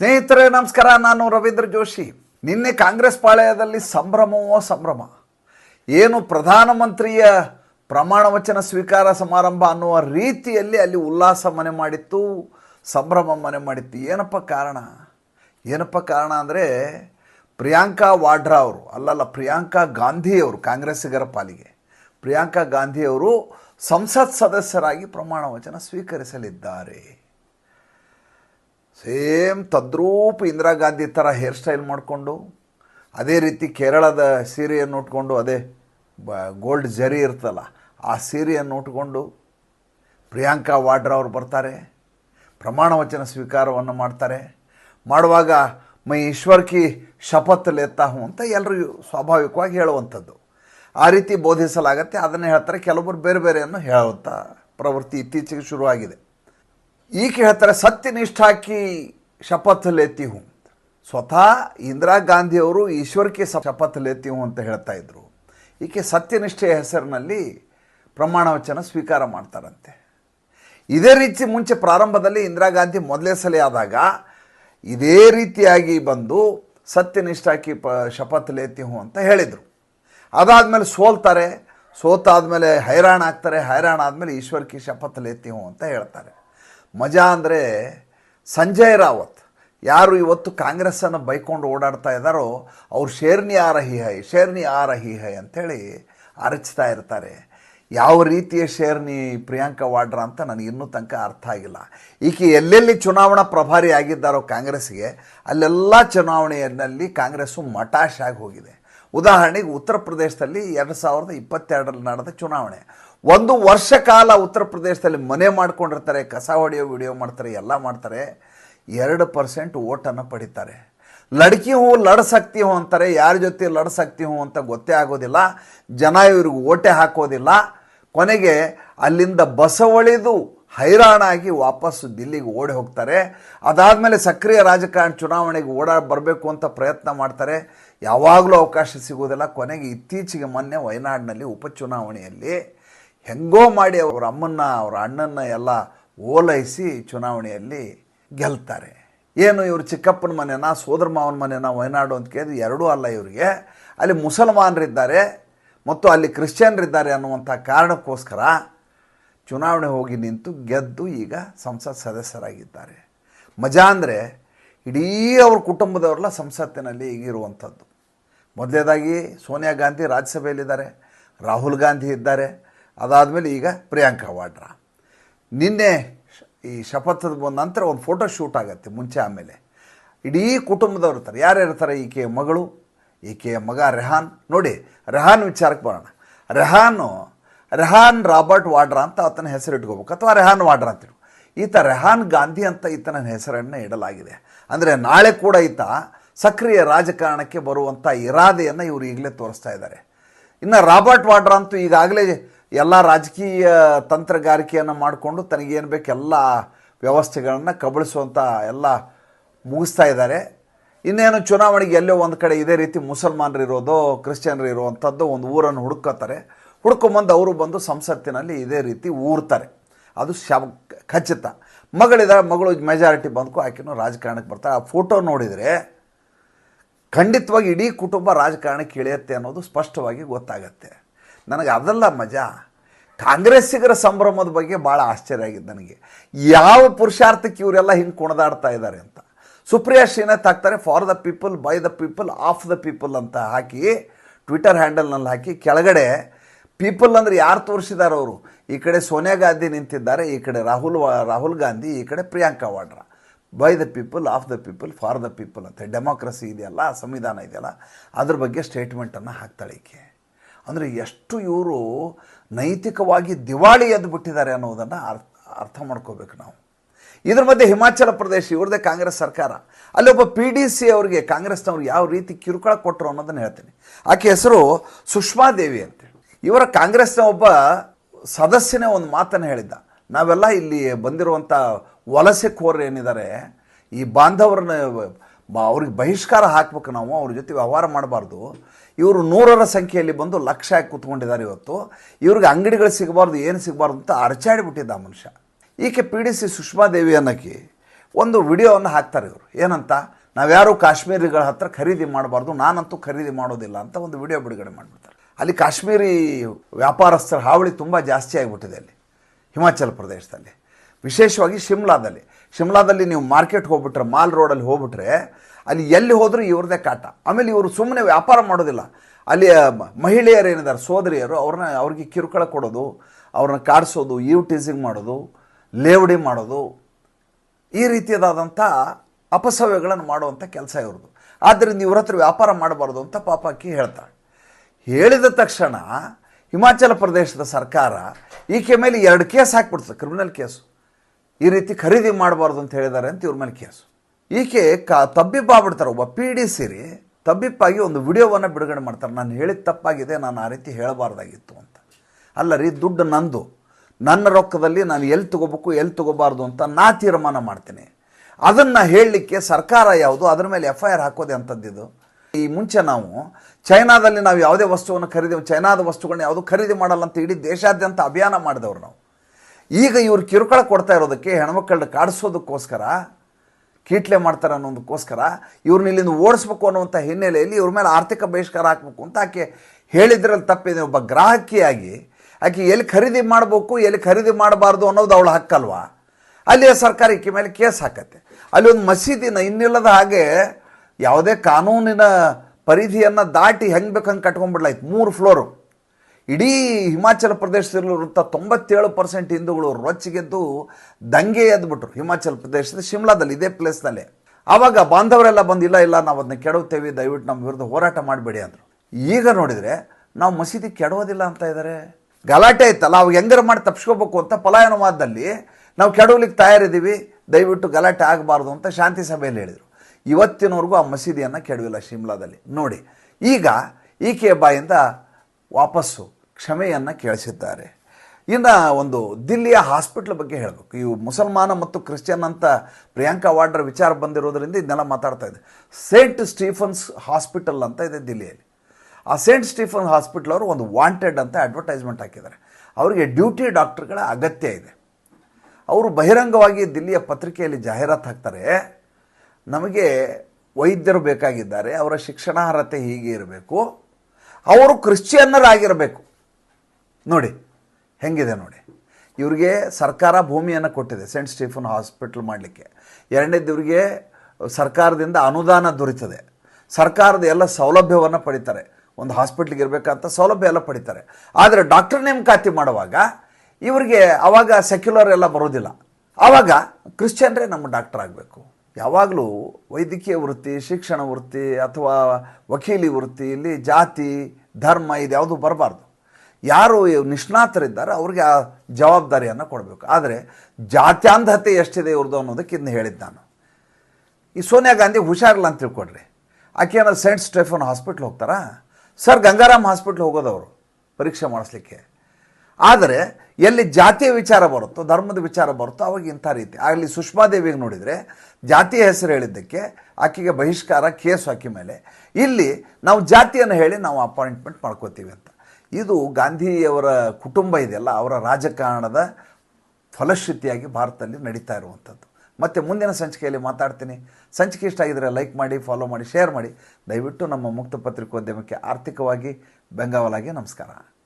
ಸ್ನೇಹಿತರೆ, ನಮಸ್ಕಾರ. ನಾನು ರವೀಂದ್ರ ಜೋಶಿ. ನಿನ್ನೆ ಕಾಂಗ್ರೆಸ್ ಪಾಳೆಯದಲ್ಲಿ ಸಂಭ್ರಮವೋ ಸಂಭ್ರಮ? ಏನು ಪ್ರಧಾನಮಂತ್ರಿಯ ಪ್ರಮಾಣ ವಚನ ಸ್ವೀಕಾರ ಸಮಾರಂಭ ಅನ್ನುವ ರೀತಿಯಲ್ಲಿ ಅಲ್ಲಿ ಉಲ್ಲಾಸ ಮನೆ ಮಾಡಿತ್ತು, ಸಂಭ್ರಮ ಮನೆ ಮಾಡಿತ್ತು. ಏನಪ್ಪ ಕಾರಣ? ಏನಪ್ಪ ಕಾರಣ ಅಂದರೆ, ಪ್ರಿಯಾಂಕಾ ವಾಡ್ರಾ ಅವರು, ಅಲ್ಲಲ್ಲ, ಪ್ರಿಯಾಂಕಾ ಗಾಂಧಿಯವರು ಕಾಂಗ್ರೆಸ್ಸಿಗರ ಪಾಲಿಗೆ. ಪ್ರಿಯಾಂಕಾ ಗಾಂಧಿಯವರು ಸಂಸತ್ ಸದಸ್ಯರಾಗಿ ಪ್ರಮಾಣ ವಚನ ಸ್ವೀಕರಿಸಲಿದ್ದಾರೆ. ಸೇಮ್ ತದ್ರೂಪ ಇಂದಿರಾ ಗಾಂಧಿ ಥರ ಹೇರ್ ಸ್ಟೈಲ್ ಮಾಡಿಕೊಂಡು, ಅದೇ ರೀತಿ ಕೇರಳದ ಸೀರೆಯನ್ನು ಉಟ್ಕೊಂಡು, ಅದೇ ಬ ಗೋಲ್ಡ್ ಜರಿ ಇರ್ತಲ್ಲ, ಆ ಸೀರೆಯನ್ನು ಉಟ್ಕೊಂಡು ಪ್ರಿಯಾಂಕಾ ವಾಡ್ರಾ ಅವರು ಬರ್ತಾರೆ, ಪ್ರಮಾಣ ವಚನ ಸ್ವೀಕಾರವನ್ನು ಮಾಡ್ತಾರೆ. ಮಾಡುವಾಗ ಮೈ ಈಶ್ವರ್ ಕಿ ಶಪಥ್ ಲೇತಾ ಹೂँ ಅಂತ ಎಲ್ಲರೂ ಸ್ವಾಭಾವಿಕವಾಗಿ ಹೇಳುವಂಥದ್ದು. ಆ ರೀತಿ ಬೋಧಿಸಲಾಗತ್ತೆ, ಅದನ್ನು ಹೇಳ್ತಾರೆ ಕೆಲವರು ಬೇರೆ ಬೇರೆಯನ್ನು ಹೇಳುವಂಥ ಪ್ರವೃತ್ತಿ ಇತ್ತೀಚೆಗೆ ಶುರುವಾಗಿದೆ. ಈಕೆ ಹೇಳ್ತಾರೆ ಸತ್ಯನಿಷ್ಠಾಕಿ ಶಪಥ ಲೇತಿ ಹ್ಞೂ ಸ್ವತಃ ಇಂದಿರಾ ಗಾಂಧಿಯವರು ಈಶ್ವರ್ಗೆ ಶಪಥ ಲೇತಿ ಹೂ ಅಂತ ಹೇಳ್ತಾ ಇದ್ರು. ಈಕೆ ಸತ್ಯನಿಷ್ಠೆಯ ಹೆಸರಿನಲ್ಲಿ ಪ್ರಮಾಣ ವಚನ ಸ್ವೀಕಾರ ಮಾಡ್ತಾರಂತೆ. ಇದೇ ರೀತಿ ಮುಂಚೆ ಪ್ರಾರಂಭದಲ್ಲಿ ಇಂದಿರಾ ಗಾಂಧಿ ಮೊದಲೇ ಸಲ ಆದಾಗ ಇದೇ ರೀತಿಯಾಗಿ ಬಂದು ಸತ್ಯನಿಷ್ಠಾಕಿ ಪ ಶಪಥ ಲೇತಿ ಹ್ಞೂ ಅಂತ ಹೇಳಿದರು. ಅದಾದಮೇಲೆ ಸೋಲ್ತಾರೆ. ಸೋತಾದ್ಮೇಲೆ ಹೈರಾಣ ಆಗ್ತಾರೆ. ಹೈರಾಣ ಆದಮೇಲೆ ಈಶ್ವರಕ್ಕೆ ಶಪಥ ಲೇತಿ ಹ್ಞೂ ಅಂತ ಹೇಳ್ತಾರೆ. ಮಜಾ ಅಂದರೆ ಸಂಜಯ್ ರಾವತ್. ಯಾರು ಇವತ್ತು ಕಾಂಗ್ರೆಸ್ಸನ್ನು ಬೈಕೊಂಡು ಓಡಾಡ್ತಾ ಇದ್ದಾರೋ ಅವ್ರು ಶೇರ್ನಿ ಆ ರಹಿ ಹೈ ಶೇರ್ನಿ ಆ ರಹಿ ಹೈ ಅಂಥೇಳಿ ಅರಚ್ತಾ ಇರ್ತಾರೆ. ಯಾವ ರೀತಿಯ ಶೇರ್ನಿ ಪ್ರಿಯಾಂಕಾ ವಾಡ್ರಾ ಅಂತ ನನಗೆ ಇನ್ನೂ ತನಕ ಅರ್ಥ ಆಗಿಲ್ಲ. ಈಕೆ ಎಲ್ಲೆಲ್ಲಿ ಚುನಾವಣಾ ಪ್ರಭಾರಿ ಆಗಿದ್ದಾರೋ ಕಾಂಗ್ರೆಸ್ಗೆ, ಅಲ್ಲೆಲ್ಲ ಚುನಾವಣೆಯಲ್ಲಿ ಕಾಂಗ್ರೆಸ್ಸು ಮಟಾಶ್ ಆಗಿ ಹೋಗಿದೆ. ಉದಾಹರಣೆಗೆ ಉತ್ತರ ಪ್ರದೇಶದಲ್ಲಿ ಎರಡು ಸಾವಿರದ ಇಪ್ಪತ್ತೆರಡರಲ್ಲಿ ನಡೆದ ಚುನಾವಣೆ. ಒಂದು ವರ್ಷ ಕಾಲ ಉತ್ತರ ಪ್ರದೇಶದಲ್ಲಿ ಮನೆ ಮಾಡ್ಕೊಂಡಿರ್ತಾರೆ, ಕಸ ಹೊಡೆಯೋ ವಿಡಿಯೋ ಮಾಡ್ತಾರೆ, ಎಲ್ಲ ಮಾಡ್ತಾರೆ. ಎರಡು ಪರ್ಸೆಂಟ್ ಓಟನ್ನು ಪಡಿತಾರೆ. ಲಡ್ಕಿ ಹೂ ಲಡ್ಸಕ್ತಿ ಹೂ ಅಂತಾರೆ, ಯಾರ ಜೊತೆ ಲಡ್ ಸಕ್ತಿ ಹೂ ಅಂತ ಗೊತ್ತೇ ಆಗೋದಿಲ್ಲ. ಜನ ಇವ್ರಿಗೆ ಓಟೆ ಹಾಕೋದಿಲ್ಲ. ಕೊನೆಗೆ ಅಲ್ಲಿಂದ ಬಸವಳಿದು ಹೈರಾಣಾಗಿ ವಾಪಸ್ಸು ದಿಲ್ಲಿಗೆ ಓಡಿ ಹೋಗ್ತಾರೆ. ಅದಾದಮೇಲೆ ಸಕ್ರಿಯ ರಾಜಕಾರಣ ಚುನಾವಣೆಗೆ ಓಡಾ ಬರಬೇಕು ಅಂತ ಪ್ರಯತ್ನ ಮಾಡ್ತಾರೆ. ಯಾವಾಗಲೂ ಅವಕಾಶ ಸಿಗುವುದಿಲ್ಲ. ಕೊನೆಗೆ ಇತ್ತೀಚೆಗೆ ಮೊನ್ನೆ ವಯನಾಡಿನಲ್ಲಿ ಉಪಚುನಾವಣೆಯಲ್ಲಿ ಹೆಂಗೋ ಮಾಡಿ ಅವರ ಅಮ್ಮನ್ನ, ಅವ್ರ ಅಣ್ಣನ ಎಲ್ಲ ಓಲೈಸಿ ಚುನಾವಣೆಯಲ್ಲಿ ಗೆಲ್ತಾರೆ. ಏನು ಇವರು ಚಿಕ್ಕಪ್ಪನ ಮನೆನ, ಸೋದರ ಮಾವನ ಮನೆನ, ವಯನಾಡು ಅಂತ ಕೇಳಿದ್ರೆ ಎರಡೂ ಅಲ್ಲ ಇವರಿಗೆ. ಅಲ್ಲಿ ಮುಸಲ್ಮಾನರಿದ್ದಾರೆ ಮತ್ತು ಅಲ್ಲಿ ಕ್ರಿಶ್ಚಿಯನ್ರಿದ್ದಾರೆ ಅನ್ನುವಂಥ ಕಾರಣಕ್ಕೋಸ್ಕರ ಚುನಾವಣೆ ಹೋಗಿ ನಿಂತು ಗೆದ್ದು ಈಗ ಸಂಸತ್ ಸದಸ್ಯರಾಗಿದ್ದಾರೆ. ಮಜಾ ಅಂದರೆ ಇಡೀ ಅವ್ರ ಕುಟುಂಬದವರೆಲ್ಲ ಸಂಸತ್ತಿನಲ್ಲಿ ಈಗಿರುವಂಥದ್ದು. ಮೊದಲನೇದಾಗಿ ಸೋನಿಯಾ ಗಾಂಧಿ ರಾಜ್ಯಸಭೆಯಲ್ಲಿದ್ದಾರೆ, ರಾಹುಲ್ ಗಾಂಧಿ ಇದ್ದಾರೆ, ಅದಾದಮೇಲೆ ಈಗ ಪ್ರಿಯಾಂಕಾ ವಾಡ್ರಾ. ನಿನ್ನೆ ಈ ಶಪಥದ ಬಂದ ನಂತರ ಒಂದು ಫೋಟೋ ಶೂಟ್ ಆಗುತ್ತೆ ಮುಂಚೆ ಆಮೇಲೆ. ಇಡೀ ಕುಟುಂಬದವ್ರು ಇರ್ತಾರೆ. ಯಾರು ಇರ್ತಾರೆ? ಈಕೆಯ ಮಗಳು ಈಕೆಯ ಮಗ ರೆಹಾನ್. ನೋಡಿ, ರೆಹಾನ್ ವಿಚಾರಕ್ಕೆ ಬರೋಣ. ರೆಹಾನು ರೆಹಾನ್ ರಾಬರ್ಟ್ ವಾಡ್ರಾ ಅಂತ ಆತನ ಹೆಸರು ಇಟ್ಕೋಬೇಕು. ಅಥವಾ ರೆಹಾನ್ ವಾಡ್ರಾ ಅಂತ ಈತ ರೆಹಾನ್ ಗಾಂಧಿ ಅಂತ ಈತನ ಹೆಸರನ್ನು ಇಡಲಾಗಿದೆ. ಅಂದರೆ ನಾಳೆ ಕೂಡ ಈತ ಸಕ್ರಿಯ ರಾಜಕಾರಣಕ್ಕೆ ಬರುವಂಥ ಇರಾದೆಯನ್ನು ಇವರು ಈಗಲೇ ತೋರಿಸ್ತಾ ಇದ್ದಾರೆ. ಇನ್ನು ರಾಬರ್ಟ್ ವಾಡ್ರಾ ಅಂತೂ ಈಗಾಗಲೇ ಎಲ್ಲ ರಾಜಕೀಯ ತಂತ್ರಗಾರಿಕೆಯನ್ನು ಮಾಡಿಕೊಂಡು ತನಗೇನು ಬೇಕು ಎಲ್ಲ ವ್ಯವಸ್ಥೆಗಳನ್ನು ಕಬಳಿಸುವಂಥ ಎಲ್ಲ ಮುಗಿಸ್ತಾ ಇದ್ದಾರೆ. ಇನ್ನೇನು ಚುನಾವಣೆಗೆ ಎಲ್ಲೋ ಒಂದು ಕಡೆ ಇದೇ ರೀತಿ ಮುಸಲ್ಮಾನರು ಇರೋದು ಕ್ರಿಶ್ಚಿಯನ್ರು ಇರುವಂಥದ್ದು ಒಂದು ಊರನ್ನು ಹುಡುಕೋತಾರೆ ಹುಡ್ಕೊಂಬಂದು ಅವರು ಬಂದು ಸಂಸತ್ತಿನಲ್ಲಿ ಇದೇ ರೀತಿ ಊರ್ತಾರೆ. ಅದು ಶವ, ಖಚಿತ. ಮಗಳಿದ್ದಾರೆ ಮಗಳು ಮೆಜಾರಿಟಿ ಬಂದ್ಕು ಆಕೆನೂ ರಾಜಕಾರಣಕ್ಕೆ ಬರ್ತಾರೆ. ಆ ಫೋಟೋ ನೋಡಿದರೆ ಖಂಡಿತವಾಗಿ ಇಡೀ ಕುಟುಂಬ ರಾಜಕಾರಣಕ್ಕೆ ಇಳಿಯತ್ತೆ ಅನ್ನೋದು ಸ್ಪಷ್ಟವಾಗಿ ಗೊತ್ತಾಗತ್ತೆ. ನನಗೆ ಅದೆಲ್ಲ ಮಜಾ. ಕಾಂಗ್ರೆಸ್ಸಿಗರ ಸಂಭ್ರಮದ ಬಗ್ಗೆ ಭಾಳ ಆಶ್ಚರ್ಯ ಆಗಿದೆ ನನಗೆ. ಯಾವ ಪುರುಷಾರ್ಥಕ್ಕೆ ಇವರೆಲ್ಲ ಹಿಂಗೆ ಕುಣದಾಡ್ತಾ ಇದ್ದಾರೆ ಅಂತ. ಸುಪ್ರಿಯಾ ಶ್ರೀನಾಥ್ ಹಾಕ್ತಾರೆ for the people by the people of the people ಅಂತ ಹಾಕಿ ಟ್ವಿಟರ್ ಹ್ಯಾಂಡಲ್ನಲ್ಲಿ ಹಾಕಿ ಕೆಳಗಡೆ ಪೀಪಲ್ ಅಂದರೆ ಯಾರು ತೋರಿಸಿದ್ದಾರೆ ಅವರು? ಈ ಕಡೆ ಸೋನಿಯಾ ಗಾಂಧಿ ನಿಂತಿದ್ದಾರೆ, ಈ ಕಡೆ ರಾಹುಲ್ ರಾಹುಲ್ ಗಾಂಧಿ, ಈ ಕಡೆ Priyanka Vadra. By the people of the people for the people ಅಂತ. ಡೆಮೋಕ್ರಸಿ ಇದೆಯಲ್ಲ, ಸಂವಿಧಾನ ಇದೆಯಲ್ಲ, ಅದ್ರ ಬಗ್ಗೆ ಸ್ಟೇಟ್ಮೆಂಟನ್ನು ಹಾಕ್ತಾಳೆ ಈಕೆ. ಅಂದರೆ ಎಷ್ಟು ಇವರು ನೈತಿಕವಾಗಿ ದಿವಾಳಿ ಎದ್ದು ಬಿಟ್ಟಿದ್ದಾರೆ ಅನ್ನೋದನ್ನು ಅರ್ಥ ಅರ್ಥ ಮಾಡ್ಕೋಬೇಕು ನಾವು. ಇದ್ರ ಮಧ್ಯೆ ಹಿಮಾಚಲ ಪ್ರದೇಶ, ಇವ್ರದೇ ಕಾಂಗ್ರೆಸ್ ಸರ್ಕಾರ. ಅಲ್ಲಿ ಒಬ್ಬ ಪಿ ಡಿ ಸಿ ಅವರಿಗೆ, ಕಾಂಗ್ರೆಸ್ನವ್ರು ಯಾವ ರೀತಿ ಕಿರುಕುಳ ಕೊಟ್ಟರು ಅನ್ನೋದನ್ನು ಹೇಳ್ತೀನಿ. ಆಕೆ ಹೆಸರು ಸುಷ್ಮಾ ದೇವಿ ಅಂತೇಳಿ. ಇವರ ಕಾಂಗ್ರೆಸ್ನ ಒಬ್ಬ ಸದಸ್ಯನೇ ಒಂದು ಮಾತನ್ನು ಹೇಳಿದ್ದ. ನಾವೆಲ್ಲ ಇಲ್ಲಿ ಬಂದಿರುವಂಥ ವಲಸೆ ಕೋರ್ ಏನಿದ್ದಾರೆ, ಈ ಬಾಂಧವರನ್ನ ಅವ್ರಿಗೆ ಬಹಿಷ್ಕಾರ ಹಾಕ್ಬೇಕು ನಾವು, ಅವ್ರ ಜೊತೆ ವ್ಯವಹಾರ ಮಾಡಬಾರ್ದು. ಇವರು ನೂರರ ಸಂಖ್ಯೆಯಲ್ಲಿ ಬಂದು ಲಕ್ಷ ಆಗಿ ಕೂತ್ಕೊಂಡಿದ್ದಾರೆ ಇವತ್ತು. ಇವ್ರಿಗೆ ಅಂಗಡಿಗಳು ಸಿಗಬಾರ್ದು, ಏನು ಸಿಗಬಾರ್ದು ಅಂತ ಅರಚಾಡಿಬಿಟ್ಟಿದ್ದ ಆ ಮನುಷ್ಯ. ಈಕೆ P D C Sushma Devi ಅನ್ನೋಕ್ಕೆ ಒಂದು ವಿಡಿಯೋವನ್ನು ಹಾಕ್ತಾರೆ ಇವರು. ಏನಂತ? ನಾವ್ಯಾರು ಕಾಶ್ಮೀರಿಗಳ ಹತ್ರ ಖರೀದಿ ಮಾಡಬಾರ್ದು, ನಾನಂತೂ ಖರೀದಿ ಮಾಡೋದಿಲ್ಲ ಅಂತ ಒಂದು ವಿಡಿಯೋ ಬಿಡುಗಡೆ ಮಾಡಿಬಿಡ್ತಾರೆ. ಅಲ್ಲಿ ಕಾಶ್ಮೀರಿ ವ್ಯಾಪಾರಸ್ಥರ ಹಾವಳಿ ತುಂಬ ಜಾಸ್ತಿ ಆಗಿಬಿಟ್ಟಿದೆ ಅಲ್ಲಿ, ಹಿಮಾಚಲ ಪ್ರದೇಶದಲ್ಲಿ. ವಿಶೇಷವಾಗಿ ಶಿಮ್ಲಾದಲ್ಲಿ. ಶಿಮ್ಲಾದಲ್ಲಿ ನೀವು ಮಾರ್ಕೆಟ್ ಹೋಗ್ಬಿಟ್ರೆ, ಮಾಲ್ ರೋಡಲ್ಲಿ ಹೋಗ್ಬಿಟ್ರೆ, ಅಲ್ಲಿ ಎಲ್ಲಿ ಹೋದರೂ ಇವ್ರದ್ದೇ ಕಾಟ. ಆಮೇಲೆ ಇವರು ಸುಮ್ಮನೆ ವ್ಯಾಪಾರ ಮಾಡೋದಿಲ್ಲ. ಅಲ್ಲಿ ಮಹಿಳೆಯರು ಏನಿದ್ದಾರೆ, ಸೋದರಿಯರು, ಅವ್ರನ್ನ ಅವ್ರಿಗೆ ಕಿರುಕುಳ ಕೊಡೋದು, ಅವ್ರನ್ನ ಕಾಡಿಸೋದು, ಈವ್ ಟೀಸಿಂಗ್ ಮಾಡೋದು, ಲೇವಡಿ ಮಾಡೋದು, ಈ ರೀತಿಯದಾದಂಥ ಅಪಸವ್ಯಗಳನ್ನು ಮಾಡುವಂಥ ಕೆಲಸ ಇವ್ರದ್ದು. ಆದ್ದರಿಂದ ಇವ್ರ ಹತ್ರ ವ್ಯಾಪಾರ ಮಾಡಬಾರ್ದು ಅಂತ ಪಾಪ ಅಕ್ಕಿ ಹೇಳ್ತಾಳೆ. ಹೇಳಿದ ತಕ್ಷಣ ಹಿಮಾಚಲ ಪ್ರದೇಶದ ಸರ್ಕಾರ ಈಕೆ ಮೇಲೆ ಎರಡು ಕೇಸ್ ಹಾಕ್ಬಿಡ್ತದೆ ಕ್ರಿಮಿನಲ್ ಕೇಸು ಈ ರೀತಿ ಖರೀದಿ ಮಾಡಬಾರ್ದು ಅಂತ ಹೇಳಿದ್ದಾರೆ ಅಂತ ಇವ್ರ ಮೇಲೆ ಕೇಸು. ಈಕೆ ಕ ತಬ್ಬಿಬ್ಬಾಗ್ಬಿಡ್ತಾರೆ ಒಬ್ಬ ಪಿ ಡಿ ಸಿರಿ ತಬ್ಬಿಪ್ಪಾಗಿ ಒಂದು ವಿಡಿಯೋವನ್ನು ಬಿಡುಗಡೆ ಮಾಡ್ತಾರೆ. ನಾನು ಹೇಳಿದ ತಪ್ಪಾಗಿದೆ, ನಾನು ಆ ರೀತಿ ಹೇಳಬಾರ್ದಾಗಿತ್ತು ಅಂತ. ಅಲ್ಲ ರೀ, ದುಡ್ಡು ನಂದು. ನನ್ನ ರೊಕ್ಕದಲ್ಲಿ ನಾನು ಎಲ್ಲಿ ತಗೋಬೇಕು, ಎಲ್ಲಿ ತಗೋಬಾರ್ದು ಅಂತ ನಾ ತೀರ್ಮಾನ ಮಾಡ್ತೀನಿ. ಅದನ್ನು ಹೇಳಲಿಕ್ಕೆ ಸರ್ಕಾರ ಯಾವುದು? ಅದರ ಮೇಲೆ ಎಫ್ ಐ ಆರ್ ಹಾಕೋದೆ ಅಂಥದ್ದಿದು ಈ ಮುಂಚೆ ನಾವು ಚೈನಾದಲ್ಲಿ ನಾವು ಯಾವುದೇ ವಸ್ತುವನ್ನು ಖರೀದಿ ಚೈನಾದ ವಸ್ತುಗಳನ್ನ ಯಾವುದು ಖರೀದಿ ಮಾಡಲ್ಲ ಅಂತ ಇಡೀ ದೇಶಾದ್ಯಂತ ಅಭಿಯಾನ ಮಾಡಿದವರು ನಾವು. ಈಗ ಇವರು ಕಿರುಕುಳ ಕೊಡ್ತಾ ಇರೋದಕ್ಕೆ ಹೆಣ್ಮಕ್ಕಳನ್ನ ಕಾಡಿಸೋದಕ್ಕೋಸ್ಕರ, ಕೀಟ್ಲೆ ಮಾಡ್ತಾರೆ ಅನ್ನೋದಕ್ಕೋಸ್ಕರ ಇವ್ರನ್ನ ಇಲ್ಲಿಂದ ಓಡಿಸ್ಬೇಕು ಅನ್ನುವಂಥ ಹಿನ್ನೆಲೆಯಲ್ಲಿ ಇವ್ರ ಮೇಲೆ ಆರ್ಥಿಕ ಬಹಿಷ್ಕಾರ ಹಾಕಬೇಕು ಅಂತ ಆಕೆ ಹೇಳಿದ್ರಲ್ಲಿ ತಪ್ಪಿದೆ. ಒಬ್ಬ ಗ್ರಾಹಕಿಯಾಗಿ ಆಕೆ ಎಲ್ಲಿ ಖರೀದಿ ಮಾಡಬೇಕು, ಎಲ್ಲಿ ಖರೀದಿ ಮಾಡಬಾರ್ದು ಅನ್ನೋದು ಅವಳ ಹಕ್ಕಲ್ವಾ? ಅಲ್ಲಿಯ ಸರ್ಕಾರ ಈಕೆ ಮೇಲೆ ಕೇಸ್ ಹಾಕತ್ತೆ. ಅಲ್ಲಿ ಒಂದು ಮಸೀದಿನ ಇನ್ನಿಲ್ಲದ ಹಾಗೆ ಯಾವುದೇ ಕಾನೂನಿನ ಪರಿಧಿಯನ್ನು ದಾಟಿ ಹೆಂಗೆ ಬೇಕಂಗೆ ಕಟ್ಕೊಂಡ್ಬಿಡ್ಲಾಯ್ತು. ಮೂರು ಫ್ಲೋರು. ಇಡೀ ಹಿಮಾಚಲ ಪ್ರದೇಶದಲ್ಲಿರುವಂಥ ತೊಂಬತ್ತೇಳು ಪರ್ಸೆಂಟ್ ಹಿಂದೂಗಳು ರೊಚ್ಚಿಗೆದ್ದು ದಂಗೆ ಎದ್ಬಿಟ್ರು. ಹಿಮಾಚಲ ಪ್ರದೇಶದ ಶಿಮ್ಲಾದಲ್ಲಿ, ಇದೇ ಪ್ಲೇಸ್ನಲ್ಲೇ. ಆವಾಗ ಬಾಂಧವರೆಲ್ಲ ಬಂದು, ಇಲ್ಲ ಇಲ್ಲ, ನಾವು ಅದನ್ನ ಕೆಡುತ್ತೇವೆ ದಯವಿಟ್ಟು ನಮ್ಮ ವಿರುದ್ಧ ಹೋರಾಟ ಮಾಡಬೇಡಿ ಅಂದರು. ಈಗ ನೋಡಿದರೆ ನಾವು ಮಸೀದಿ ಕೆಡೋದಿಲ್ಲ ಅಂತ ಇದ್ದಾರೆ ಗಲಾಟೆ ಇತ್ತಲ್ಲ ಅವಾಗ ಹೆಂಗಾರ ಮಾಡಿ ತಪ್ಪಿಸ್ಕೋಬೇಕು ಅಂತ ಪಲಾಯನವಾದದಲ್ಲಿ ನಾವು ಕೆಡವಲಿಕ್ಕೆ ತಯಾರಿದ್ದೀವಿ, ದಯವಿಟ್ಟು ಗಲಾಟೆ ಆಗಬಾರ್ದು ಅಂತ ಶಾಂತಿ ಸಭೆಯಲ್ಲಿ ಹೇಳಿದರು. ಇವತ್ತಿನವರೆಗೂ ಆ ಮಸೀದಿಯನ್ನು ಕೆಡವಿಲ್ಲ ಶಿಮ್ಲಾದಲ್ಲಿ. ನೋಡಿ, ಈಗ ಈಕೆ ಬಾಯಿಂದ ವಾಪಸ್ಸು ಕ್ಷಮೆಯನ್ನು ಕೇಳಿಸಿದ್ದಾರೆ. ಇನ್ನು ಒಂದು ದಿಲ್ಲಿಯ ಹಾಸ್ಪಿಟ್ಲ್ ಬಗ್ಗೆ ಹೇಳಬೇಕು. ಇವು ಮುಸಲ್ಮಾನ ಮತ್ತು ಕ್ರಿಶ್ಚಿಯನ್ ಅಂತ ಪ್ರಿಯಾಂಕಾ ವಾಡ್ರ ವಿಚಾರ ಬಂದಿರೋದರಿಂದ ಇದನ್ನೆಲ್ಲ ಮಾತಾಡ್ತಾ ಇದೆ ಸೇಂಟ್ ಸ್ಟೀಫನ್ಸ್ ಹಾಸ್ಪಿಟಲ್ ಅಂತ ಇದೆ ದಿಲ್ಲಿಯಲ್ಲಿ. ಆ ಸೇಂಟ್ ಸ್ಟೀಫನ್ ಹಾಸ್ಪಿಟಲ್ ಅವರು ಒಂದು ವಾಂಟೆಡ್ ಅಂತ ಅಡ್ವರ್ಟೈಸ್ಮೆಂಟ್ ಹಾಕಿದ್ದಾರೆ. ಅವರಿಗೆ ಡ್ಯೂಟಿ ಡಾಕ್ಟರ್ಗಳ ಅಗತ್ಯ ಇದೆ. ಅವರು ಬಹಿರಂಗವಾಗಿ ದಿಲ್ಲಿಯ ಪತ್ರಿಕೆಯಲ್ಲಿ ಜಾಹೀರಾತು ಹಾಕ್ತಾರೆ. ನಮಗೆ ವೈದ್ಯರು ಬೇಕಾಗಿದ್ದಾರೆ, ಅವರ ಶಿಕ್ಷಣಾರ್ಹತೆ ಹೀಗೆ ಇರಬೇಕು, ಅವರು ಕ್ರಿಶ್ಚಿಯನ್ನರಾಗಿರಬೇಕು. ನೋಡಿ, ಹೆಂಗಿದೆ ನೋಡಿ. ಇವರಿಗೆ ಸರ್ಕಾರ ಭೂಮಿಯನ್ನು ಕೊಟ್ಟಿದೆ ಸೆಂಟ್ ಸ್ಟೀಫನ್ ಹಾಸ್ಪಿಟ್ಲ್ ಮಾಡಲಿಕ್ಕೆ. ಎರಡನೇದು ಇವರಿಗೆ ಸರ್ಕಾರದಿಂದ ಅನುದಾನ ದೊರೀತದೆ. ಸರ್ಕಾರದ ಎಲ್ಲ ಸೌಲಭ್ಯವನ್ನು ಪಡಿತಾರೆ. ಒಂದು ಹಾಸ್ಪಿಟ್ಲಿಗೆ ಇರಬೇಕಂತ ಸೌಲಭ್ಯ ಎಲ್ಲ ಪಡಿತಾರೆ. ಆದರೆ ಡಾಕ್ಟರ್ ನೇಮಕಾತಿ ಮಾಡುವಾಗ ಇವರಿಗೆ ಅವಾಗ ಸೆಕ್ಯುಲರ್ ಎಲ್ಲ ಬರೋದಿಲ್ಲ. ಆವಾಗ ಕ್ರಿಶ್ಚಿಯನ್ರೇ ನಮ್ಮ ಡಾಕ್ಟರ್ ಆಗಬೇಕು. ಯಾವಾಗಲೂ ವೈದ್ಯಕೀಯ ವೃತ್ತಿ, ಶಿಕ್ಷಣ ವೃತ್ತಿ ಅಥವಾ ವಕೀಲಿ ವೃತ್ತಿ, ಇಲ್ಲಿ ಜಾತಿ, ಧರ್ಮ ಇದ್ಯಾವುದು ಬರಬಾರ್ದು. ಯಾರು ನಿಷ್ಣಾತರಿದ್ದಾರೆ ಅವ್ರಿಗೆ ಆ ಜವಾಬ್ದಾರಿಯನ್ನು ಕೊಡಬೇಕು. ಆದರೆ ಜಾತ್ಯಾಂಧತೆ ಎಷ್ಟಿದೆ ಇವ್ರದ್ದು ಅನ್ನೋದಕ್ಕೆ ಇನ್ನು ಹೇಳಿದ್ದು ನಾನು. ಈ ಸೋನಿಯಾ ಗಾಂಧಿ ಹುಷಾರಿಲ್ಲ ಅಂತ ತಿಳ್ಕೊಡ್ರಿ ಆಕೆ ಏನಾದ್ರು ಸೆಂಟ್ ಸ್ಟೆಫನ್ ಹಾಸ್ಪಿಟ್ಲ್ ಹೋಗ್ತಾರಾ? ಸರ್ ಗಂಗಾರಾಮ್ ಹಾಸ್ಪಿಟ್ಲ್ ಹೋಗೋದವರು ಪರೀಕ್ಷೆ ಮಾಡಿಸ್ಲಿಕ್ಕೆ. ಆದರೆ ಎಲ್ಲಿ ಜಾತಿಯ ವಿಚಾರ ಬರುತ್ತೋ, ಧರ್ಮದ ವಿಚಾರ ಬರುತ್ತೋ, ಅವಾಗ ಇಂಥ ರೀತಿ. ಆಗಲಿ, ಸುಷ್ಮಾದೇವಿಗೆ ನೋಡಿದರೆ ಜಾತಿಯ ಹೆಸರು ಹೇಳಿದ್ದಕ್ಕೆ ಆಕೆಗೆ ಬಹಿಷ್ಕಾರ, ಕೇಸು ಆಕೆ ಮೇಲೆ. ಇಲ್ಲಿ ನಾವು ಜಾತಿಯನ್ನು ಹೇಳಿ ನಾವು ಅಪಾಯಿಂಟ್ಮೆಂಟ್ ಮಾಡ್ಕೋತೀವಿ ಅಂತ. ಇದು ಗಾಂಧಿಯವರ ಕುಟುಂಬ ಇದೆಯಲ್ಲ, ಅವರ ರಾಜಕಾರಣದ ಫಲಶ್ರುತಿಯಾಗಿ ಭಾರತದಲ್ಲಿ ನಡೀತಾ ಇರುವಂಥದ್ದು. ಮತ್ತು ಮುಂದಿನ ಸಂಚಿಕೆಯಲ್ಲಿ ಮಾತಾಡ್ತೀನಿ. ಸಂಚಿಕೆ ಇಷ್ಟ ಆಗಿದರೆ ಲೈಕ್ ಮಾಡಿ, ಫಾಲೋ ಮಾಡಿ, ಶೇರ್ ಮಾಡಿ. ದಯವಿಟ್ಟು ನಮ್ಮ ಮುಕ್ತ ಪತ್ರಿಕೋದ್ಯಮಕ್ಕೆ ಆರ್ಥಿಕವಾಗಿ ಬೆಂಗಾವಲಾಗಿ ನಮಸ್ಕಾರ.